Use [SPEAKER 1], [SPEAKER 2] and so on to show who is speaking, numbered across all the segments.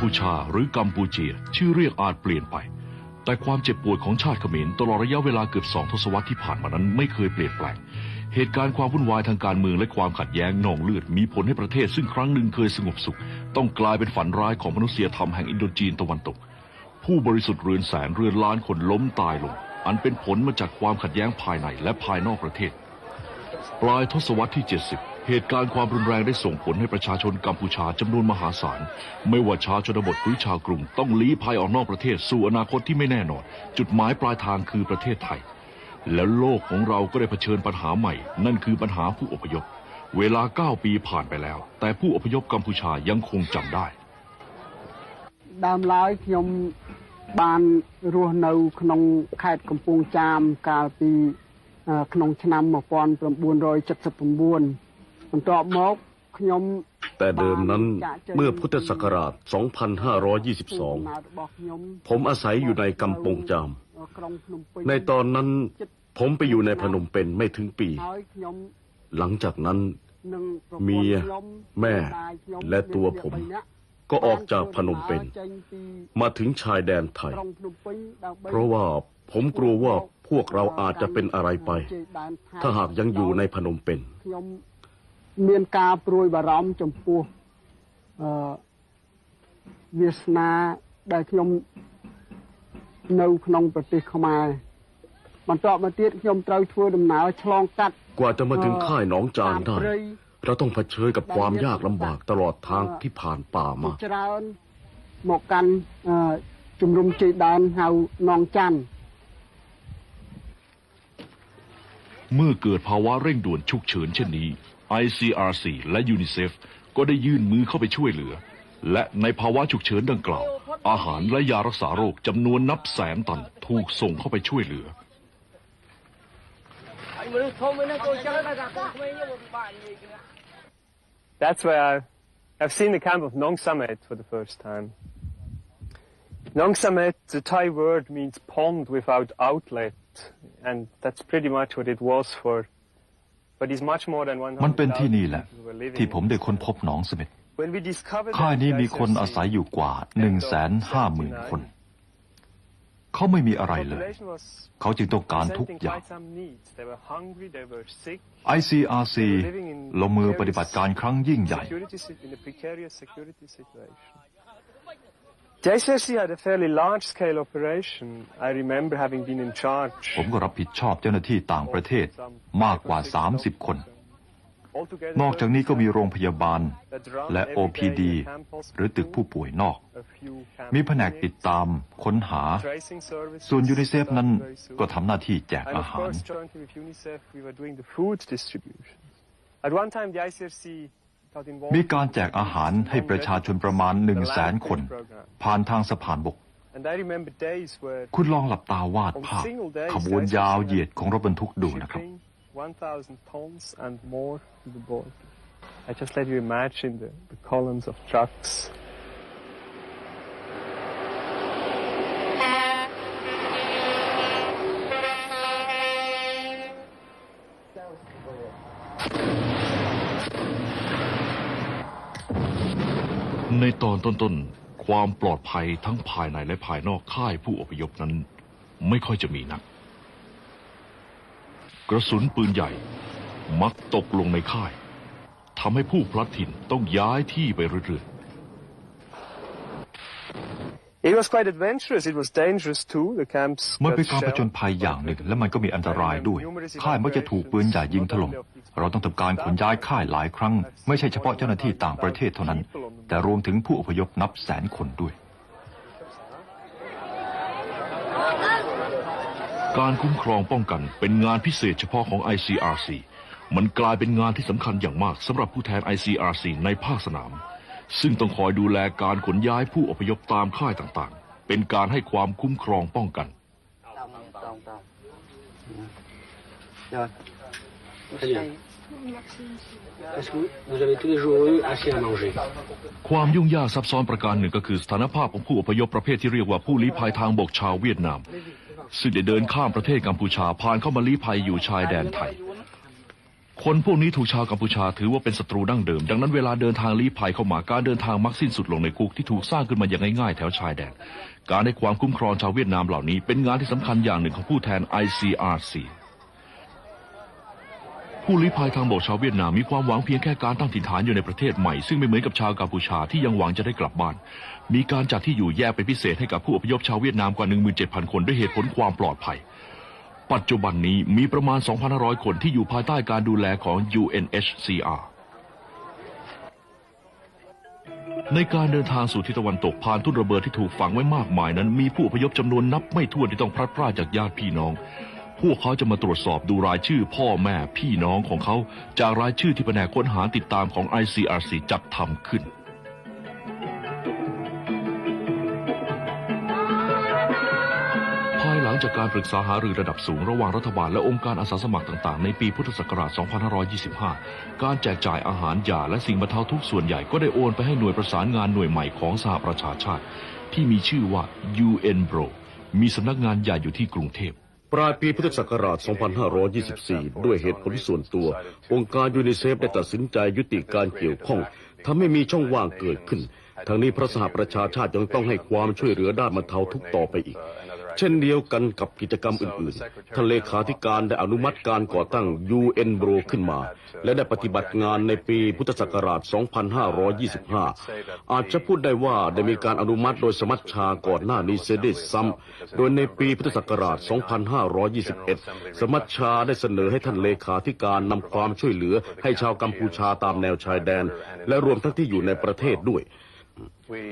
[SPEAKER 1] พูชาหรือกัมพูเชีย ชื่อเรียกอาจเปลี่ยนไป แต่ความเจ็บปวดของชาติเขมรตลอดระยะเวลาเกือบสองทศวรรษที่ผ่านมานั้นไม่เคยเปลี่ยนแปลง เหตุการณ์ความวุ่นวายทางการเมืองและความขัดแย้งนองเลือดมีผลให้ประเทศซึ่งครั้งหนึ่งเคยสงบสุข ต้องกลายเป็นฝันร้ายของมนุษยธรรมแห่งอินโดจีนตะวันตก ผู้บริสุทธิ์เรือนแสนเรือนล้านคนล้มตายลง อันเป็นผลมาจากความขัดแย้งภายในและภายนอกประเทศ ปลายทศวรรษที่ 70 เหตุการณ์ความรุนแรงได้ส่งผลให้ประชาชนกัมพูชาจำนวนมหาศาล ไม่ว่าชาวชนบทหรือชาวกรุง ต้องลี้ภัยออกนอกประเทศสู่อนาคตที่ไม่แน่นอน จุดหมายปลายทางคือประเทศไทย แล้วโลกของเราก็ได้เผชิญปัญหาใหม่ นั่นคือปัญหาผู้อพยพ เวลา 9 ปีผ่านไปแล้ว แต่ผู้อพยพกัมพูชายังคงจำได้
[SPEAKER 2] ដើមឡើយខ្ញុំបានរស់នៅក្នុងខេត្តកំពង់ចាមកាលពីអឺក្នុងឆ្នាំ1979 1979 បន្ទាប់មកខ្ញុំ
[SPEAKER 3] แต่เดิมนั้น
[SPEAKER 2] ចាកចេញ
[SPEAKER 3] เมื่อพุทธศักราช
[SPEAKER 2] ដំណើរ
[SPEAKER 3] 2522
[SPEAKER 2] របស់ខ្ញុំ
[SPEAKER 3] ผมอาศัยอยู่ในกำปงจาม
[SPEAKER 2] ក្រុងភ្នំពេញ
[SPEAKER 3] ในตอนนั้นผมไปอยู่ในพนมเปญไม่ถึงปี
[SPEAKER 2] ហើយខ្ញុំ
[SPEAKER 3] หลังจากนั้น
[SPEAKER 2] និងប្រពន្ធ
[SPEAKER 3] เมีย
[SPEAKER 2] ខ្ញុំ
[SPEAKER 3] แม่
[SPEAKER 2] ម្ដាយខ្ញុំ
[SPEAKER 3] และตัวผม
[SPEAKER 2] មានអ្នក
[SPEAKER 3] ก็ออกจากพนมเปญ
[SPEAKER 2] ចេញពី
[SPEAKER 3] มาถึงชายแดนไทย
[SPEAKER 2] ក្រុងភ្នំពេញដើម្បី
[SPEAKER 3] เพราะว่าผมกลัวว่าพวกเราอาจจะเป็นอะไรไป ถ้าหากยังอยู่ในพนมเปญ
[SPEAKER 2] มียนการปลุยบารมจมปูเวีสนาได้ขยมนูขนงปฏิขมายมันเจบมาเตี้ยขยมเตาทัวดมหนาวฉลอง
[SPEAKER 3] กัดกว่าจะมาถึงค่ายหนองจานได้เราต้องเผชิญกับความยากลำบากตลอดทางที่ผ่านป่ามา
[SPEAKER 2] หมกกันจุมรุมจีดานเฮานองจัน
[SPEAKER 1] เมื่อเกิดภาวะเร่งด่วนฉุกเฉินเช่นนี้ ICRC และยูนิเซฟก็ได้ยื่นมือเข้าไปช่วยเหลือ และในภาวะฉุกเฉินดังกล่าว อาหารและยารักษาโรคจำนวนนับแสนตันถูกส่งเข้าไปช่วยเหลือ
[SPEAKER 4] That's where I, I've seen the camp of Nong Samet for the first time. Nong Samet, the Thai word means pond without outlet, and that's pretty much what it was for.
[SPEAKER 5] มันเป็นที่นี่แหละ
[SPEAKER 4] people who were living
[SPEAKER 5] ที่ผม
[SPEAKER 4] in
[SPEAKER 5] ได้
[SPEAKER 4] it.
[SPEAKER 5] ค้นพบหนองเสม็ด
[SPEAKER 4] When we discovered
[SPEAKER 5] ค่าย
[SPEAKER 4] that
[SPEAKER 5] นี้
[SPEAKER 4] the
[SPEAKER 5] มีคน
[SPEAKER 4] ICRC
[SPEAKER 5] อาศัยอยู่กว่า1นึ่งแสนห้าหมื่นคน เขาไม่มีอะไรเลย
[SPEAKER 4] population was
[SPEAKER 5] เขาจึงต้องการทุก
[SPEAKER 4] presenting
[SPEAKER 5] อย่าง
[SPEAKER 4] quite some needs. They were hungry, they were sick,
[SPEAKER 5] ICRC ลงมือปฏิบัติการครั้งยิ่งใหญ่
[SPEAKER 4] ICRC had a fairly large-scale operation. I remember having been in charge.
[SPEAKER 5] ผมก็รับผิดชอบเจ้าหน้าที่ต่างประเทศมากกว่า 30 คน
[SPEAKER 4] Altogether,
[SPEAKER 5] นอกจากนี้ก็มีโรงพยาบาล
[SPEAKER 4] that run
[SPEAKER 5] และ
[SPEAKER 4] every day
[SPEAKER 5] OPD
[SPEAKER 4] in camp
[SPEAKER 5] หรือตึก
[SPEAKER 4] hospital,
[SPEAKER 5] ผู้ป่วยนอก
[SPEAKER 4] a few camp
[SPEAKER 5] มีแผนกติด
[SPEAKER 4] clinics,
[SPEAKER 5] ตามค้นหา
[SPEAKER 4] tracing services
[SPEAKER 5] ส่วนยูนิเซฟนั้น
[SPEAKER 4] very soon.
[SPEAKER 5] ก็ทำหน้าที่แจก
[SPEAKER 4] And
[SPEAKER 5] อา
[SPEAKER 4] of
[SPEAKER 5] หาร
[SPEAKER 4] course, jointly with UNICEF, we were doing the food distribution. At one time, the ICRC got involved
[SPEAKER 5] มีการแจกอาหารให้ประชาชนประมาณ1 0 0 0 0แสนคน ผ่านทางสะพานบก
[SPEAKER 4] And I remember days where
[SPEAKER 5] คุณลองหลับตาวาด
[SPEAKER 4] on
[SPEAKER 5] ภาพ
[SPEAKER 4] single days,
[SPEAKER 5] ขบวนยาวเหยียดของรถบรรทุกดูนะครับ
[SPEAKER 4] shipping 1,000 tons and more to the border. I just let you imagine the, the columns of trucks.
[SPEAKER 1] ตอนต้นๆ ความปลอดภัยทั้งภายในและภายนอกค่ายผู้อพยพนั้น ไม่ค่อยจะมีนัก กระสุนปืนใหญ่มักตกลงในค่ายทำให้ผู้พลัดถิ่นต้องย้ายที่ไปเรื่อย
[SPEAKER 4] was quite adventurous. It was dangerous too. The camps
[SPEAKER 5] มัน
[SPEAKER 4] got
[SPEAKER 5] เป็นการผจญ
[SPEAKER 4] shelled
[SPEAKER 5] ภัยอย่างหนึ่ง และมันก็มีอันตรายด้วย ค่ายมักจะถูกปืนใหญ่ยิงถล่ม เราต้องทำการขนย้ายค่ายหลายครั้ง ไม่ใช่เฉพาะเจ้าหน้าที่ต่างประเทศเท่านั้น แต่รวมถึงผู้อพยพนับแสนคนด้วย
[SPEAKER 1] ๆการคุ้มครองป้องกันเป็นงานพิเศษเฉพาะของ ICRC มันกลายเป็นงานที่สำคัญอย่างมากสำหรับผู้แทน ICRC ในภาคสนาม ซึ่งต้องคอยดูแลการขนย้ายผู้อพยพตามค่ายต่างๆ เป็นการให้ความคุ้มครองป้องกัน
[SPEAKER 6] Rồi. Très bien. Est-ce que vous avez tous les jours eu assez à manger
[SPEAKER 1] ความยุ่งยากซับซ้อนประการหนึ่งก็คือสถานภาพของผู้อพยพประเภทที่เรียกว่าผู้ลี้ภัยทางบกชาวเวียดนาม ซึ่งได้เดินข้ามประเทศกัมพูชาผ่านเข้ามาลี้ภัยอยู่ชายแดนไทย คนพวกนี้ถูกชาวกัมพูชาถือว่าเป็นศัตรูดั้งเดิม ดังนั้นเวลาเดินทางลี้ภัยเข้ามาการเดินทางมักสิ้นสุดลงในคุกที่ถูกสร้างขึ้นมาอย่างง่ายๆแถวชายแดน การให้ความคุ้มครองชาวเวียดนามเหล่านี้ เป็นงานที่สำคัญอย่างหนึ่งของผู้แทน ICRC ผู้ลี้ภัยทางบกชาวเวียดนามมีความหวังเพียงแค่การตั้งถิ่นฐานอยู่ในประเทศใหม่ ซึ่งไม่เหมือนกับชาวกัมพูชาที่ยังหวังจะได้กลับบ้าน มีการจัดที่อยู่แยกเป็นพิเศษให้กับผู้อพยพชาวเวียดนามกว่า17,000 คนด้วยเหตุผลความปลอดภัย ปัจจุบันนี้มีประมาณ 2,500 คนที่อยู่ภายใต้การดูแลของ UNHCR ในการเดินทางสู่ทิศตะวันตกผ่านทุ่นระเบิดที่ถูกฝังไว้มากมายนั้น มีผู้พยพจำนวนนับไม่ถ้วนที่ต้องพลัดพรากจากญาติพี่น้อง พวกเขาจะมาตรวจสอบดูรายชื่อพ่อแม่พี่น้องของเขา จากรายชื่อที่แผนกค้นหาติดตามของ ICRC จัดทำขึ้น ภายหลักการปรึกษาหารือระดับสูงระหว่างรัฐบาลและองค์การอาสาสมัครต่างๆ ในปีพุทธศักราช 2525 การแจกจ่ายอาหารยาและสิ่งบรรเทาทุกข์ส่วนใหญ่ก็ได้โอนไปให้หน่วยประสานงานหน่วยใหม่ของสหประชาชาติ ที่มีชื่อว่า UNBRO มีสำนักงานใหญ่อยู่ที่กรุงเทพ
[SPEAKER 3] ปลายปีพุทธศักราช 2524 ด้วยเหตุผลส่วนตัว องค์การยูนิเซฟได้ตัดสินใจยุติการเกี่ยวข้องทำให้มีช่องว่างเกิดขึ้น ทั้งนี้พระสหประชาชาติยังต้องให้ความช่วยเหลือด้านบรรเทาทุกข์ต่อไปอีก เช่นเดียวกันกับกิจกรรมอื่นๆท่านเลขาธิการได้อนุมัติการก่อตั้ง UN b r o ขึ้นมา และได้ปฏิบัติงานในปีพุทธศักราช 2525 อาจจะพูดได้ว่าได้มีการอนุมัติโดยสมัชชาก่อนหน้านี้เสียด้วยซ้ำโดยในปีพุทธศักราช 2521 สมัชชาได้เสนอให้ท่านเลขาธิการนำความช่วยเหลือให้ชาวกัมพูชาตามแนวชายแดน และรวมทั้งที่อยู่ในประเทศด้วย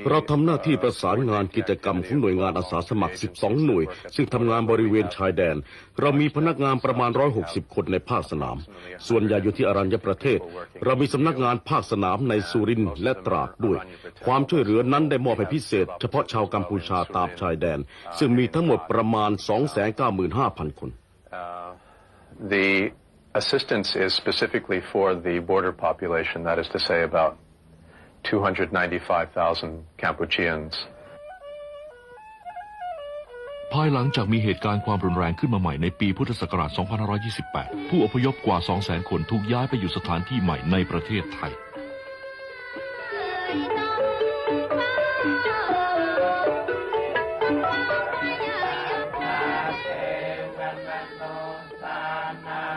[SPEAKER 3] เราทำหน้าที่ประสานงานกิจกรรมของหน่วยงานอาสาสมัคร 12 หน่วย ซึ่งทำงานบริเวณชายแดน เรามีพนักงานประมาณ 160 คนในภาคสนาม ส่วนใหญ่อยู่ที่อรัญญประเทศ เรามีสำนักงานภาคสนามในสุรินทร์และตราดด้วย ความช่วยเหลือนั้นได้มอบให้พิเศษ เฉพาะชาวกัมพูชาตามชายแดน ซึ่งมีทั้งหมดประมาณ 295,000 คน
[SPEAKER 7] the assistance is specifically for the border population, that is to say, about 295,000 Campuchians.
[SPEAKER 1] ภายหลังจากมีเหตุการณ์ความรุนแรงขึ้นมาใหม่ในปีพุทธศักราช 2528 ผู้อพยพกว่า 200,000 คนถูกย้ายไปอยู่สถานที่ใหม่ในประเทศไทย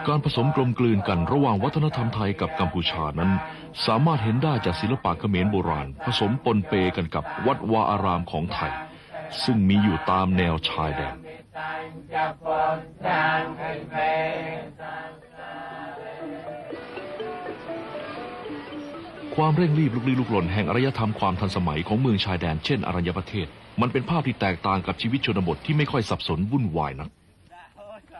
[SPEAKER 1] การผสมกลมกลืนกันระหว่างวัฒนธรรมไทยกับกัมพูชานั้น สามารถเห็นได้จากศิลปะเขมรโบราณ ผสมปนเปกันกับวัดวาอารามของไทย ซึ่งมีอยู่ตามแนวชายแดนความเร่งรีบลุกลี้ลุกลนแห่งอารยธรรมความทันสมัยของเมืองชายแดนเช่นอรัญญประเทศ มันเป็นภาพที่แตกต่างกับชีวิตชนบทที่ไม่ค่อยสับสนวุ่นวายนัก ค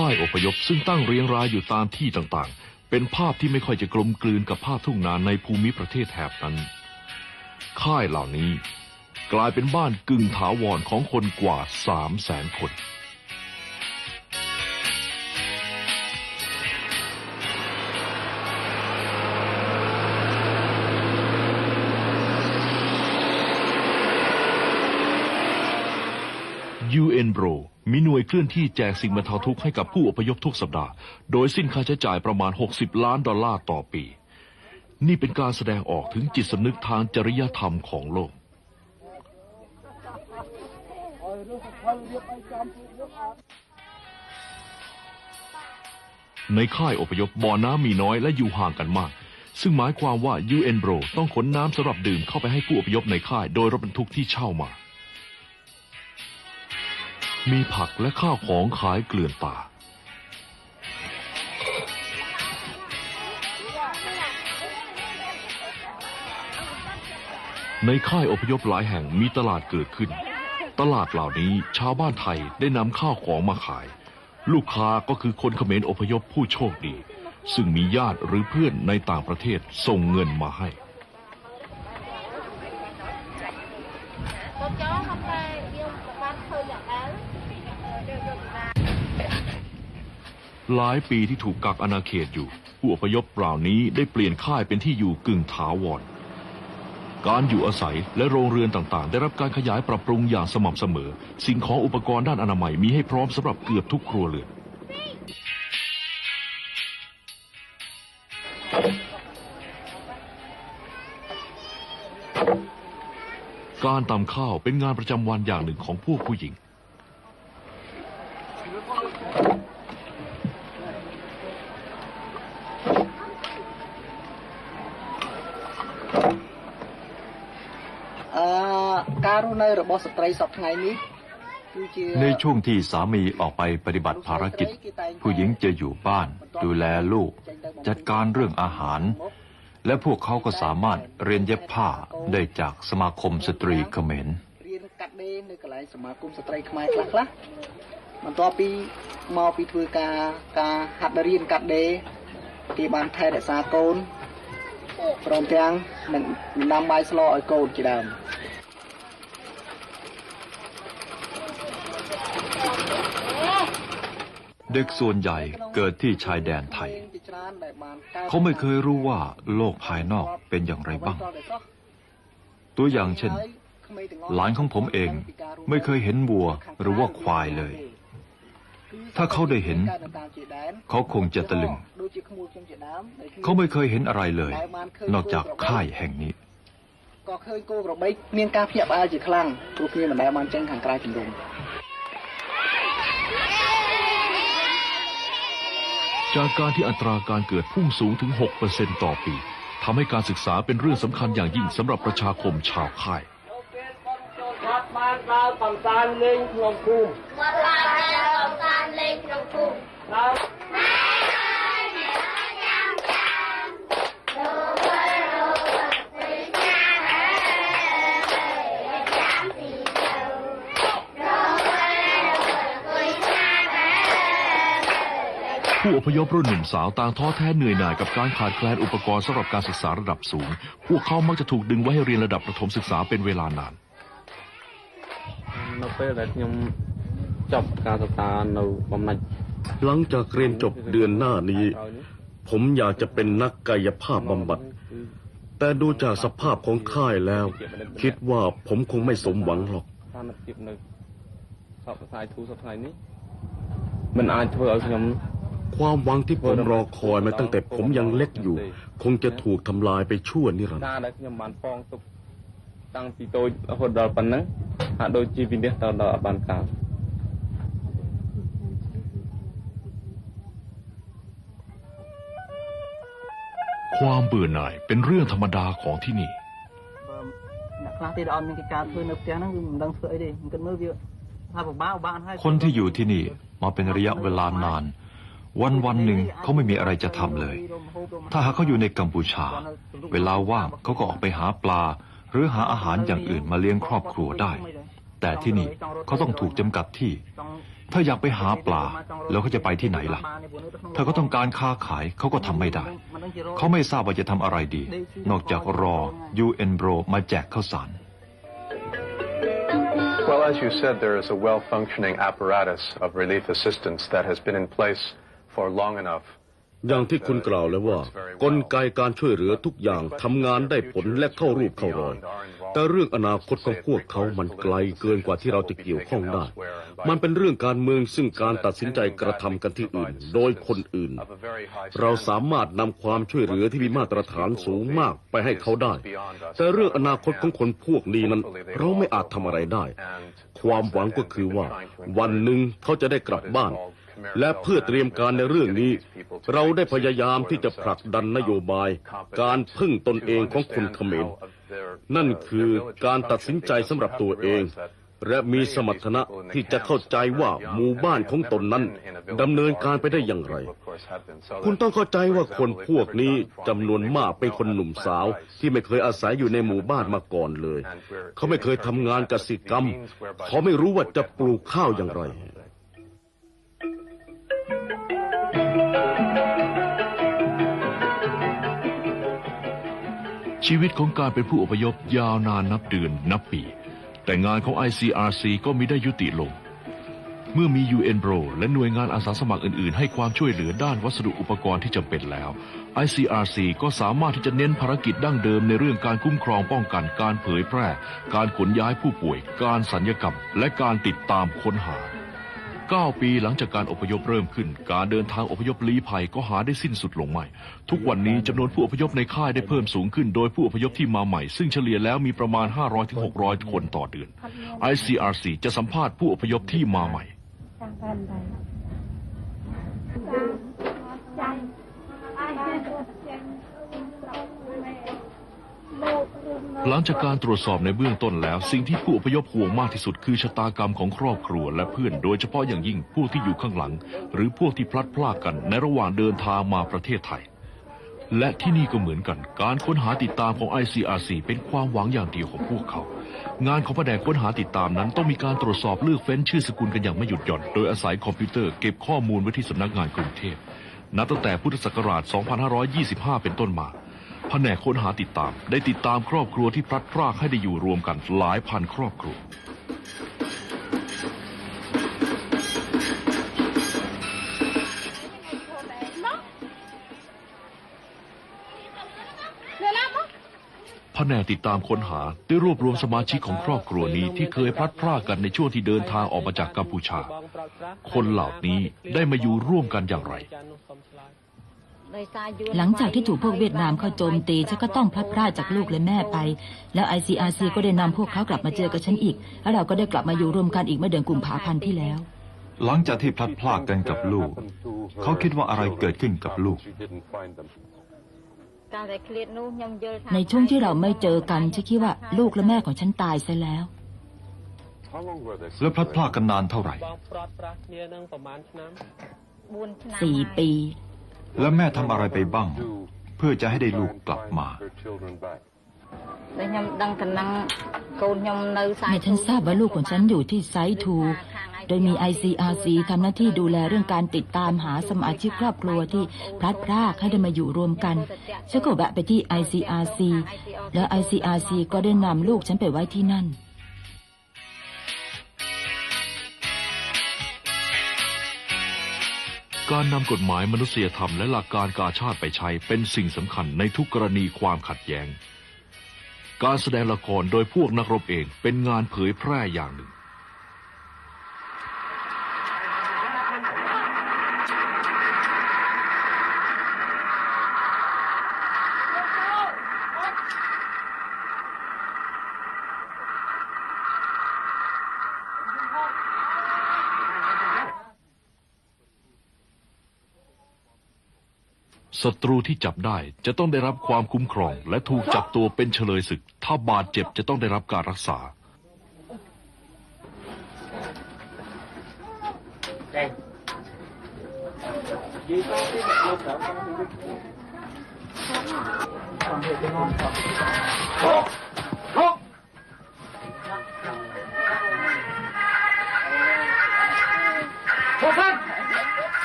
[SPEAKER 1] ่ายอพยพซึ่งตั้งเรียงรายอยู่ตามที่ต่างๆ เป็นภาพที่ไม่ค่อยจะกลมกลืนกับภาพทุ่งนาในภูมิประเทศแถบนั้น ค่ายเหล่านี้ กลายเป็นบ้านกึ่งถาวรของคนกว่าสามแสนคน UN Bro มีหน่วยเคลื่อนที่แจกสิ่งบรรเทาทุกข์ให้กับผู้อพยพทุกสัปดาห์ โดยสิ้นค่าใช้จ่ายประมาณ 60 ล้านดอลลาร์ต่อปี นี่เป็นการแสดงออกถึงจิตสำนึกทางจริยธรรมของโลก ในค่ายอพยพบ่อน้ำมีน้อยและอยู่ห่างกันมาก ซึ่งหมายความว่า UN Bro ต้องขนน้ำสำหรับดื่มเข้าไปให้ผู้อพยพในค่ายโดยรถบรรทุกที่เช่ามา มีผักและข้าวของขายเกลื่อนตาในค่ายอพยพหลายแห่งมีตลาดเกิดขึ้น ตลาดเหล่านี้ชาวบ้านไทยได้นำข้าวของมาขาย ลูกค้าก็คือคนเขมรอพยพผู้โชคดี ซึ่งมีญาติหรือเพื่อนในต่างประเทศส่งเงินมาให้หลายปีที่ถูกกักอาณาเขตอยู่ ผู้อพยพเหล่านี้ได้เปลี่ยนค่ายเป็นที่อยู่กึ่งถาวร การอยู่อาศัยและโรงเรือนต่างๆ ได้รับการขยายปรับปรุงอย่างสม่ำเสมอ สิ่งของอุปกรณ์ด้านอนามัยมีให้พร้อมสำหรับเกือบทุกครัวเรือนการตำข้าวเป็นงานประจำวันอย่างหนึ่งของพวกผู้หญิง
[SPEAKER 5] ในช่วงที่สามีออกไปปฏิบัติภารกิจ ผู้หญิงจะอยู่บ้าน ดูแลลูก จัดการเรื่องอาหาร และพวกเขาก็สามารถเรียนเย็บผ้าได้จากสมาคมสตรีเขมร
[SPEAKER 8] มันต่อปีมอปีทือกากาหัดเรียนกัดเดตีบานไทยแต่สากลพร้อมทั้งนำใบสลไอโกนจีดำ
[SPEAKER 5] เด็กส่วนใหญ่เกิดที่ชายแดนไทย เขาไม่เคยรู้ว่าโลกภายนอกเป็นอย่างไรบ้าง ตัวอย่างเช่น หลานของผมเองไม่เคยเห็นวัวหรือว่าควายเลย ถ้าเขาได้เห็น เขาคงจะตะลึง เขาไม่เคยเห็นอะไรเลย นอกจากค่ายแห่งนี้
[SPEAKER 8] ก็เคยโกกรบไมียนกาเพียบอาจิคลังตัวพี่มันได้มันเจ้งขังกลายเป็นดง
[SPEAKER 1] จากการที่อัตราการเกิดพุ่งสูงถึง 6%ต่อปีทำให้การศึกษาเป็นเรื่องสำคัญอย่างยิ่งสำหรับประชาคมชาวค่าย ผู้อพยพรุ่นหนุ่มสาวต่างท้อแท้เหนื่อยหน่ายกับการขาดแคลนอุปกรณ์สำหรับการศึกษาระดับสูง พวกเขามักจะถูกดึงไว้ให้เรียนระดับประถมศึกษาเป็นเวลานาน
[SPEAKER 6] នៅពេលដែលខ្ញុំចប់ការសិក្សានៅបំណាច់
[SPEAKER 3] หลังจากเรียนจบเดือนหน้านี้ ผมอยากจะเป็นนักกายภาพบำบัด แต่ดูจากสภาพของค่ายแล้ว คิดว่าผมคงไม่สมหวังหรอก
[SPEAKER 6] ស្ថានភាពនៅសពផ្សាយទូសប្តាហ៍នេះมันអាចធ្វើឲ្យខ្ញុំ
[SPEAKER 3] ความหวังที่ผมรอคอยมาตั้งแต่ผมยังเล็กอยู่ คงจะถูกทำลายไปชั่วนิรันดร์
[SPEAKER 6] ตั้งปีโตหดดอลปันนะหาโดยจีวินเดียตอนดอลบานกา
[SPEAKER 1] ความเบื่อหน่ายเป็นเรื่องธรรมดาของที่นี่
[SPEAKER 5] คนที่อยู่ที่นี่มาเป็นระยะเวลานาน วันวันหนึ่งเขาไม่มีอะไรจะทำเลย ถ้าหากเขาอยู่ในกัมพูชา เวลาว่างเขาก็ออกไปหาปลา หรือหาอาหารอย่างอื่นมาเลี้ยงครอบครัวได้ แต่ที่นี่เขาต้องถูกจำกัดที่ ถ้าอยากไปหาปลา แล้วเขาจะไปที่ไหนล่ะ ถ้าเขาต้องการค้าขายเขาก็ทำไม่ได้ เขาไม่ทราบว่าจะทำอะไรดี นอกจากรอ UN Bro มาแจกข้าวสาร
[SPEAKER 7] Well, as you said, there is a well-functioning apparatus of relief assistance that has been in place.
[SPEAKER 3] อย่างที่คุณกล่าวแล้วว่า กลไกการช่วยเหลือทุกอย่างทำงานได้ผลและเข้ารูปเข้ารอย แต่เรื่องอนาคตของพวกเขามันไกลเกินกว่าที่เราจะเกี่ยวข้องได้ มันเป็นเรื่องการเมืองซึ่งการตัดสินใจกระทำกันที่อื่น โดยคนอื่น เราสามารถนำความช่วยเหลือที่มีมาตรฐานสูงมากไปให้เขาได้ แต่เรื่องอนาคตของคนพวกนี้นั้น เราไม่อาจทำอะไรได้ ความหวังก็คือว่า วันหนึ่งเขาจะได้กลับบ้าน และเพื่อเตรียมการในเรื่องนี้ เราได้พยายามที่จะผลักดันนโยบาย การพึ่งตนเองของคนเขมร นั่นคือการตัดสินใจสำหรับตัวเอง และมีสมรรถนะที่จะเข้าใจว่าหมู่บ้านของตนนั้นดำเนินการไปได้อย่างไร คุณต้องเข้าใจว่าคนพวกนี้จำนวนมากเป็นคนหนุ่มสาว ที่ไม่เคยอาศัยอยู่ในหมู่บ้านมาก่อนเลย เขาไม่เคยทำงานกสิกรรม เขาไม่รู้ว่าจะปลูกข้าวอย่างไร
[SPEAKER 1] ชีวิตของการเป็นผู้อพยพยาวนานนับเดือนนับปี แต่งานของ ICRC ก็มิได้ยุติลง เมื่อมี UN Pro และหน่วยงานอาสาสมัครอื่นๆ ให้ความช่วยเหลือด้านวัสดุอุปกรณ์ที่จำเป็นแล้ว ICRC ก็สามารถที่จะเน้นภารกิจดั้งเดิมในเรื่องการคุ้มครองป้องกันการเผยแพร่ การขนย้ายผู้ป่วย การสัญญกรรม และการติดตามค้นหา 9 ปีหลังจากการอพยพเริ่มขึ้น การเดินทางอพยพลี้ภัยก็หาได้สิ้นสุดลงไม่ ทุกวันนี้จำนวนผู้อพยพในค่ายได้เพิ่มสูงขึ้น โดยผู้อพยพที่มาใหม่ ซึ่งเฉลี่ยแล้วมีประมาณ 500-600 คนต่อเดือน ICRC จะสัมภาษณ์ผู้อพยพที่มาใหม่ หลังจากการตรวจสอบในเบื้องต้นแล้ว สิ่งที่ผู้อพยพห่วงมากที่สุดคือชะตากรรมของครอบครัวและเพื่อนโดยเฉพาะอย่างยิ่งพวกที่อยู่ข้างหลัง หรือพวกที่พลัดพรากกันในระหว่างเดินทางมาประเทศไทย และที่นี่ก็เหมือนกัน การค้นหาติดตามของ ICRC เป็นความหวังอย่างเดียวของพวกเขา งานของแผนกค้นหาติดตามนั้นต้องมีการตรวจสอบเลือกเฟ้นชื่อสกุลกันอย่างไม่หยุดหย่อน โดยอาศัยคอมพิวเตอร์เก็บข้อมูลไว้ที่สำนักงานกรุงเทพนับตั้งแต่พุทธศักราช 2525 เป็นต้นมา แผนกค้นหาติดตาม ได้ติดตามครอบครัวที่พลัดพรากให้ได้อยู่รวมกันหลายพันครอบครัว แผนกติดตามค้นหาได้รวบรวมสมาชิกของครอบครัวนี้ที่เคยพลัดพรากกันในช่วงที่เดินทางออกมาจากกัมพูชา คนเหล่านี้ได้มาอยู่ร่วมกันอย่างไร
[SPEAKER 9] หลังจากที่ถูกพวกเวียดนามเข้าโจมตีฉันก็ต้องพลัดพรากจากลูกและแม่ไป แล้ว ICRC ก็ได้นำพวกเขากลับมาเจอกับฉันอีก แล้วเราก็ได้กลับมาอยู่รวมกันอีกเมื่อเดือนกุมภาพันธ์ที่แล้ว
[SPEAKER 5] หลังจากที่พลัดพรากกันกับลูก เขาคิดว่าอะไรเกิดขึ้นกับลูก
[SPEAKER 9] ในช่วงที่เราไม่เจอกันฉันคิดว่าลูกและแม่ของฉันตายซะแล้ว
[SPEAKER 5] แล้วพลัดพรากกันนานเท่าไหร่
[SPEAKER 9] สี่ปี
[SPEAKER 5] แล้วแม่ทำอะไรไปบ้าง เพื่อจะให้ได้ลูกกลับมา
[SPEAKER 9] แม่ฉันทราบว่าลูกของฉันอยู่ที่ไซต์ทู โดยมี ICRC ทำหน้าที่ดูแลเรื่องการติดตามหาสมาชิกครอบครัวที่พลัดพรากให้ได้มาอยู่รวมกัน ฉันก็แวะไปที่ ICRC แล้ว ICRC ก็ได้นำลูกฉันไปไว้ที่นั่น
[SPEAKER 1] การนำกฎหมายมนุษยธรรมและหลักการกาชาติไปใช้เป็นสิ่งสำคัญในทุกกรณีความขัดแย้ง การแสดงละครโดยพวกนักรบเองเป็นงานเผยแพร่อย่างหนึ่ง ศัตรูที่จับได้จะต้องได้รับความคุ้มครอง และถูกจับตัวเป็นเฉลยศึก ถ้าบาดเจ็บจะต้องได้รับการรักษา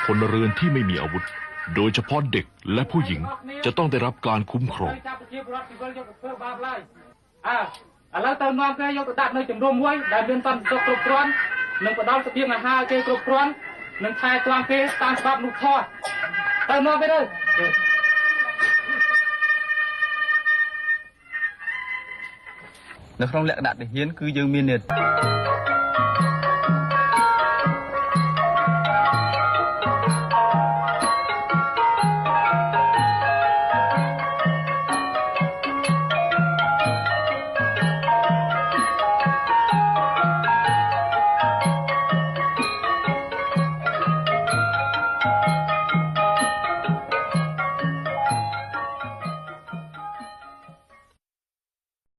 [SPEAKER 1] พลเรือนที่ไม่มีอาวุธ โดยเฉพาะเด็กและผู้หญิงจะต้องได้รับการคุ้มครอง
[SPEAKER 10] អើឥឡូវទៅនាំគេយកទៅដាក់នៅជំរំមួយដែលមានបន្ទុកគ្រប់គ្រាន់និងផ្ដល់ស្បៀងអាហារគេគ្រប់គ្រាន់និងថែទាំគេតាមច្បាប់នោះថតទៅនាំគេទៅ
[SPEAKER 6] នៅក្នុងលក្ខណៈទាហានគឺយើងមាននេ